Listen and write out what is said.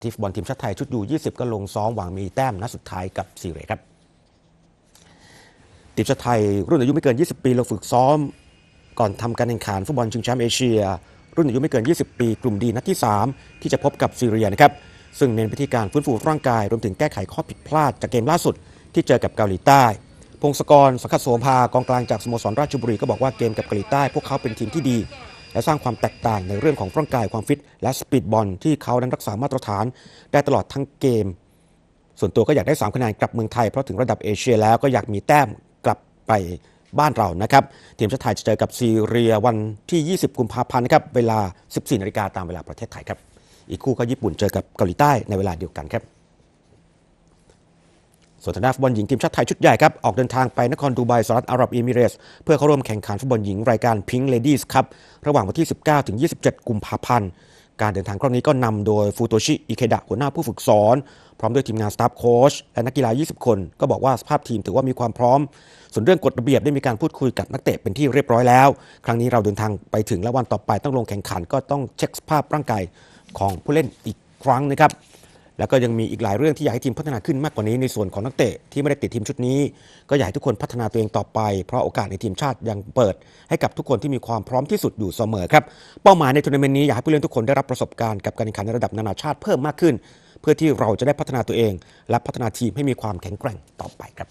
ทีฟบอลทีมชาติไทยชุดยู20 ก็ลงซ้อมหวังมีแต้มนัดสุดท้ายกับซีเรียครับทีมชาติไทยรุ่นอายุไม่เกิน 20 ปีลงฝึกซ้อม ก่อนทำการแข่งขันฟุตบอลชิงแชมป์เอเชีย รุ่นอายุไม่เกิน 20 ปี กลุ่มดีนัดที่ 3 ที่จะพบกับซีเรียนะครับซึ่งเน้นไปที่การฟื้นฟูร่างกายรวมถึงแก้ไขข้อผิดพลาดจากเกมล่าสุด ที่เจอกับเกาหลีใต้ พงศกรสังคัตโสภากองกลางจากสโมสรราชบุรีก็บอกว่าเกมกับเกาหลีใต้ พวกเขาเป็นทีมที่ดี และสร้างความแตกต่างในเรื่องของร่างกายความฟิต และสปีดบอลที่เขานั้นรักษามาตรฐาน ได้ตลอดทั้งเกม ส่วนตัวก็อยากได้ 3 คะแนนกลับเมืองไทย เพราะถึงระดับเอเชียแล้วก็อยากมีแต้มกลับไปบ้านเรานะครับ ทีมชาติไทยจะเจอกับซีเรียวันที่ 20 กุมภาพันธ์ครับเวลา 14นาฬิกาตามเวลาประเทศไทยครับอีกคู่ก็ญี่ปุ่นเจอกับเกาหลีใต้ในเวลาเดียวกันครับ ส่วนทางด้านฟุตบอลหญิงทีมชาติไทยชุดใหญ่ครับ ออกเดินทางไปนครดูไบสหรัฐอาหรับเอมิเรส เพื่อเข้าร่วมแข่งขันฟุตบอลหญิงรายการ Pink Ladies ครับ ระหว่างวันที่ 19 ถึง 27 กุมภาพันธ์ การเดินทางครั้งนี้ก็นำโดยฟูโตชิ อิเคดะหัวหน้าผู้ฝึกสอน พร้อมด้วยทีมงานสตาฟโค้ชและนักกีฬา 20 คน ก็บอกว่าสภาพทีมถือว่ามีความพร้อม ส่วนเรื่องกฎระเบียบได้มีการพูดคุยกับนักเตะเป็นที่เรียบร้อยแล้ว ครั้งนี้เราเดินทางไปถึงและวันต่อไปต้องลงแข่งขันก็ต้องเช็คสภาพร่างกายของผู้เล่นอีกครั้งนะครับ แล้วก็ยังมีอีกหลายเรื่องที่อยากให้ทีมพัฒนาขึ้นมากกว่านี้ในส่วนของนักเตะที่ไม่ได้ติดทีมชุดนี้ ก็อยากให้ทุกคนพัฒนาตัวเองต่อไป เพราะโอกาสในทีมชาติยังเปิด ให้กับทุกคนที่มีความพร้อมที่สุดอยู่เสมอครับเป้าหมายในทัวร์นาเมนต์นี้อยากให้ผู้เล่นทุกคนได้รับประสบการณ์กับการแข่งขันในระดับนานาชาติเพิ่มมากขึ้น เพื่อที่เราจะได้พัฒนาตัวเอง และพัฒนาทีมให้มีความแข็งแกร่งต่อไปครับ